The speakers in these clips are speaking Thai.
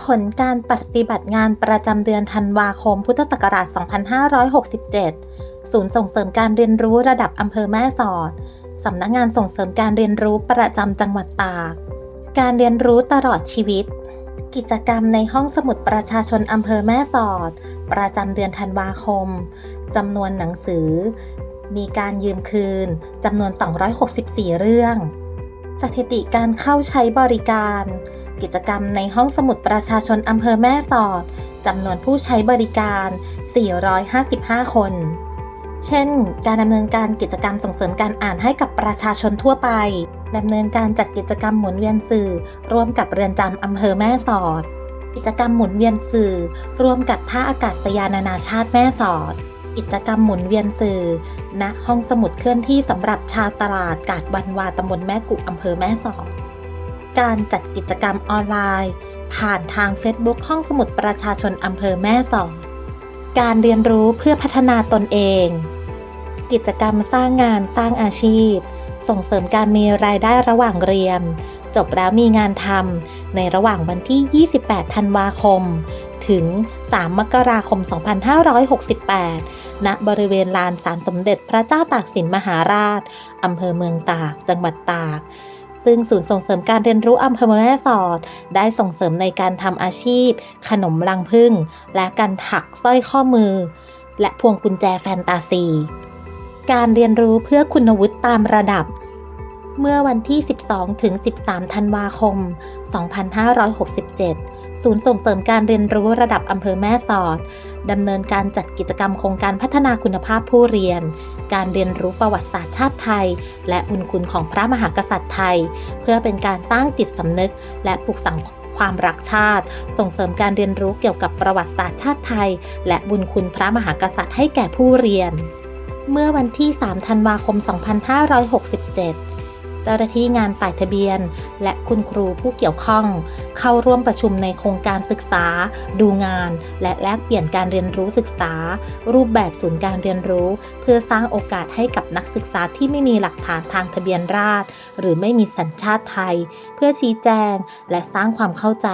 ผลการปฏิบัติงานประจำเดือนธันวาคม พุทธศักราช 2567 ศูนย์ส่งเสริมการเรียนรู้ระดับอำเภอแม่สอด สำนักงานส่งเสริมการเรียนรู้ประจำจังหวัดตาก การเรียนรู้ตลอดชีวิต กิจกรรมในห้องสมุดประชาชนอำเภอแม่สอด ประจำเดือนธันวาคม จำนวนหนังสือ มีการยืมคืน จำนวน 264 เรื่อง สถิติการเข้าใช้บริการ กิจกรรมในห้องสมุดประชาชนอำเภอแม่สอดจำนวนผู้ใช้บริการ 455 คน เช่น การดำเนินการกิจกรรมส่งเสริมการอ่านให้กับประชาชนทั่วไปดำเนินการจัดกิจกรรมหมุนเวียนสื่อ ร่วมกับเรือนจำอำเภอแม่สอด กิจกรรมหมุนเวียนสื่อ ร่วมกับท่าอากาศยานนานาชาติแม่สอด กิจกรรมหมุนเวียนสื่อ ณ ห้องสมุดเคลื่อนที่สำหรับชาวตลาดกาดวันวาตำบลแม่กุอำเภอแม่สอด การจัดกิจกรรมออนไลน์ ผ่านทาง Facebook ห้องสมุดประชาชนอำเภอแม่สอดการเรียนรู้เพื่อพัฒนาตนเอง กิจกรรมสร้างงานสร้างอาชีพ ส่งเสริมการมีรายได้ระหว่างเรียน จบแล้วมีงานทำในระหว่างวันที่ 28 ธันวาคม ถึง 3 มกราคม 2568 ณ บริเวณลานศาลสมเด็จพระเจ้าตากสินมหาราช อำเภอเมืองตาก จังหวัดตาก ซึ่งศูนย์ส่งเสริมการเรียนรู้อำเภอเมืองแม่สอด ได้ส่งเสริมในการทำอาชีพ ขนมรังผึ้งและการถักสร้อยข้อมือ และพวงกุญแจแฟนตาซี การเรียนรู้เพื่อคุณวุฒิตามระดับ เมื่อวันที่ 12 ถึง 13 ธันวาคม 2567 ศูนย์ส่งเสริมการเรียนรู้ระดับอำเภอแม่สอด ดำเนินการจัดกิจกรรมโครงการพัฒนาคุณภาพผู้เรียน การเรียนรู้ประวัติศาสตร์ชาติไทย และบุญคุณของพระมหากษัตริย์ไทย เพื่อเป็นการสร้างจิตสำนึก และปลูกฝังความรักชาติ ส่งเสริมการเรียนรู้เกี่ยวกับประวัติศาสตร์ชาติไทย และบุญคุณพระมหากษัตริย์ให้แก่ผู้เรียน เมื่อวันที่ 3 ธันวาคม 2567 เจ้าหน้าที่งานฝ่ายทะเบียน และคุณครูผู้เกี่ยวข้องเข้าร่วมประชุมในโครงการศึกษา ดูงาน และแลกเปลี่ยนการเรียนรู้ศึกษา รูปแบบศูนย์การเรียนรู้ เพื่อสร้างโอกาสให้กับนักศึกษาที่ไม่มีหลักฐานทางทะเบียนราษฎรหรือไม่มีสัญชาติไทย เพื่อชี้แจง และสร้างความเข้าใจ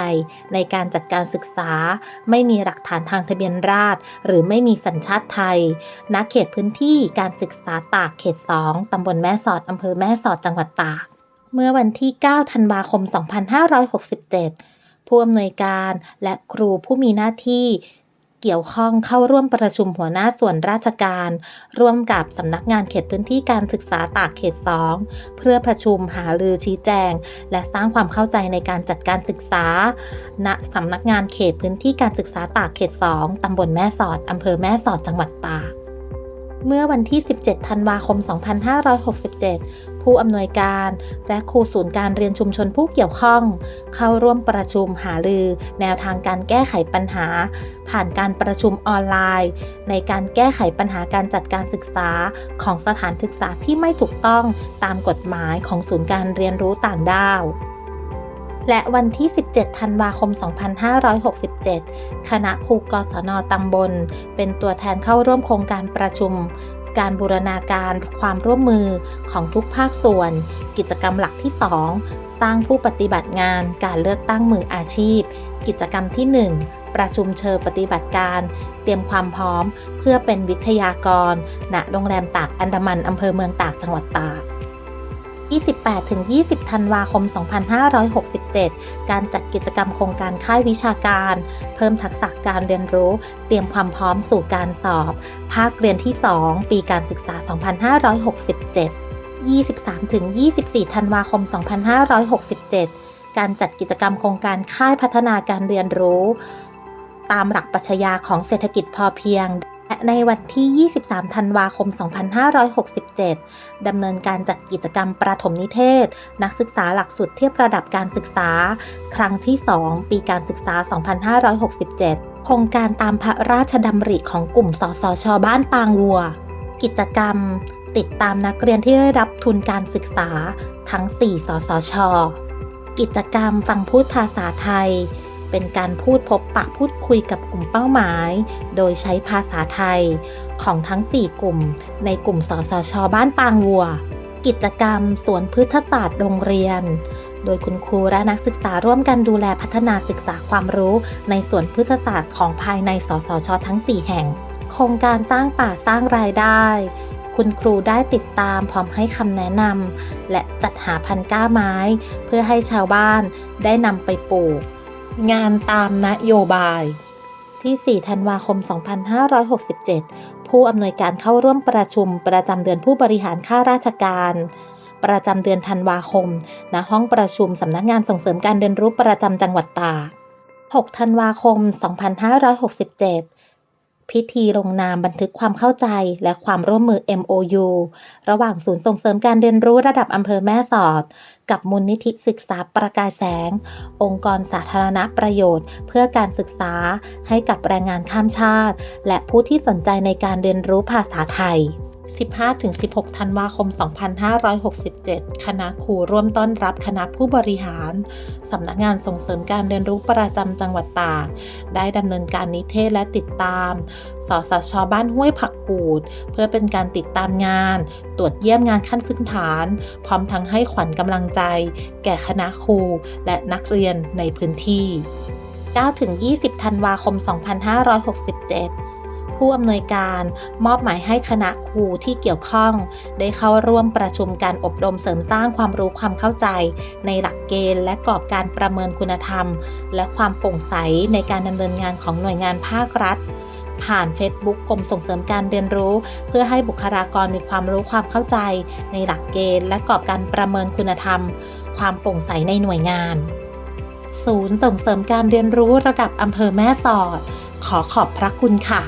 ในการจัดการศึกษา ไม่มีหลักฐานทางทะเบียนราษฎรหรือไม่มีสัญชาติไทยณเขตพื้นที่การศึกษาตากเขต 2 ตำบลแม่สอดอำเภอแม่สอดจังหวัดตาก เมื่อวันที่ 9 ธันวาคม 2567 ผู้อำนวยการและครูผู้มีหน้าที่เกี่ยวข้องเข้าร่วมประชุมหัวหน้าส่วนราชการ ร่วมกับสำนักงานเขตพื้นที่การศึกษาตากเขต 2 เพื่อประชุมหารือชี้แจง และสร้างความเข้าใจในการจัดการศึกษา ณสำนักงานเขตพื้นที่การศึกษาตากเขต 2 ตำบลแม่สอดอำเภอแม่สอดจังหวัดตากเมื่อวันที่ 17 ธันวาคม 2567 ผู้อำนวยการ และครูศูนย์การเรียนชุมชนผู้เกี่ยวข้อง เข้าร่วมประชุมหารือ แนวทางการแก้ไขปัญหา ผ่านการประชุมออนไลน์ ในการแก้ไขปัญหาการจัดการศึกษาของสถานศึกษาที่ไม่ถูกต้องตามกฎหมายของศูนย์การเรียนรู้ต่างด้าวและวันที่ 17 ธันวาคม 2567 คณะครูกศนตำบล เป็นตัวแทนเข้าร่วมโครงการประชุม การบูรณาการความร่วมมือของทุกภาคส่วน กิจกรรมหลักที่ 2 สร้างผู้ปฏิบัติงานการเลือกตั้งมืออาชีพ กิจกรรมที่ 1 ประชุมเชิญปฏิบัติการ เตรียมความพร้อม เพื่อเป็นวิทยากร ณ โรงแรมตากอันดามันอำเภอเมืองตากจังหวัดตาก 28-20 ธันวาคม 2567 การจัดกิจกรรมโครงการค่ายวิชาการ เพิ่มทักษะการเรียนรู้ เตรียมความพร้อมสู่การสอบ ภาคเรียนที่ 2 ปีการศึกษา 2567 23-24 ธันวาคม 2567 การจัดกิจกรรมโครงการค่ายพัฒนาการเรียนรู้ ตามหลักปรัชญาของเศรษฐกิจพอเพียง ในวันที่ 23 ธันวาคม 2567 ดำเนินการจัดกิจกรรมประถมนิเทศ นักศึกษาหลักสูตรเทียบระดับการศึกษา ครั้งที่ 2 ปีการศึกษา 2567 โครงการตามพระราชดำริของกลุ่มสสช บ้านปางวัว กิจกรรมติดตามนักเรียนที่ได้รับทุนการศึกษาทั้ง 4 สสช กิจกรรมฟังพูดภาษาไทย เป็นการพูดพบปะพูดคุยกับกลุ่มเป้าหมาย โดยใช้ภาษาไทย ของทั้ง 4 กลุ่ม ในกลุ่มสสช บ้านปางวัว กิจกรรม สวนพฤกษศาสตร์โรงเรียน โดยคุณครูและนักศึกษาร่วมกันดูแลพัฒนาศึกษาความรู้ ในสวนพฤกษศาสตร์ของภายในสสช ทั้ง 4 แห่ง โครงการสร้างป่าสร้างรายได้คุณครูได้ติดตามพร้อมให้คำแนะนำและจัดหาพันก้าไม้ เพื่อให้ชาวบ้านได้นำไปปลูก งานตามนโยบาย ที่ 4 ธันวาคม 2567 ผู้อำนวยการเข้าร่วมประชุมประจำเดือนผู้บริหารข้าราชการประจำเดือนธันวาคม ณ ห้องประชุมสำนักงานส่งเสริมการเรียนรู้ประจำจังหวัดตาก 6 ธันวาคม 2567 พิธีลงนามบันทึกความเข้าใจและความร่วมมือ MOU ระหว่างศูนย์ส่งเสริมการเรียนรู้ระดับอำเภอแม่สอด กับมูลนิธิศึกษาประกายแสง องค์กรสาธารณประโยชน์ เพื่อการศึกษาให้กับแรงงานข้ามชาติ และผู้ที่สนใจในการเรียนรู้ภาษาไทย 15-16 ธันวาคม 2567 คณะครูร่วมต้อนรับคณะผู้บริหาร สำนักงานส่งเสริมการเรียนรู้ประจำจังหวัดตาก ได้ดำเนินการนิเทศและติดตาม สสช บ้านห้วยผักกูด เพื่อเป็นการติดตามงาน ตรวจเยี่ยมงานขั้นพื้นฐาน พร้อมทั้งให้ขวัญกำลังใจ แก่คณะครูและนักเรียนในพื้นที่ 9-20 ธันวาคม 2567 ผู้อำนวยการมอบหมายให้คณะครูที่เกี่ยวข้อง ได้เข้าร่วมประชุมการอบรมเสริมสร้างความรู้ความเข้าใจ ในหลักเกณฑ์และกรอบการประเมินคุณธรรม และความโปร่งใสในการดำเนินงานของหน่วยงานภาครัฐผ่าน Facebook กรมส่งเสริมการเรียนรู้ เพื่อให้บุคลากรมีความรู้ความเข้าใจ ในหลักเกณฑ์ และกรอบการประเมินคุณธรรม ความโปร่งใสในหน่วยงาน ศูนย์ส่งเสริมการเรียนรู้ระดับอำเภอแม่สอด ขอขอบพระคุณค่ะ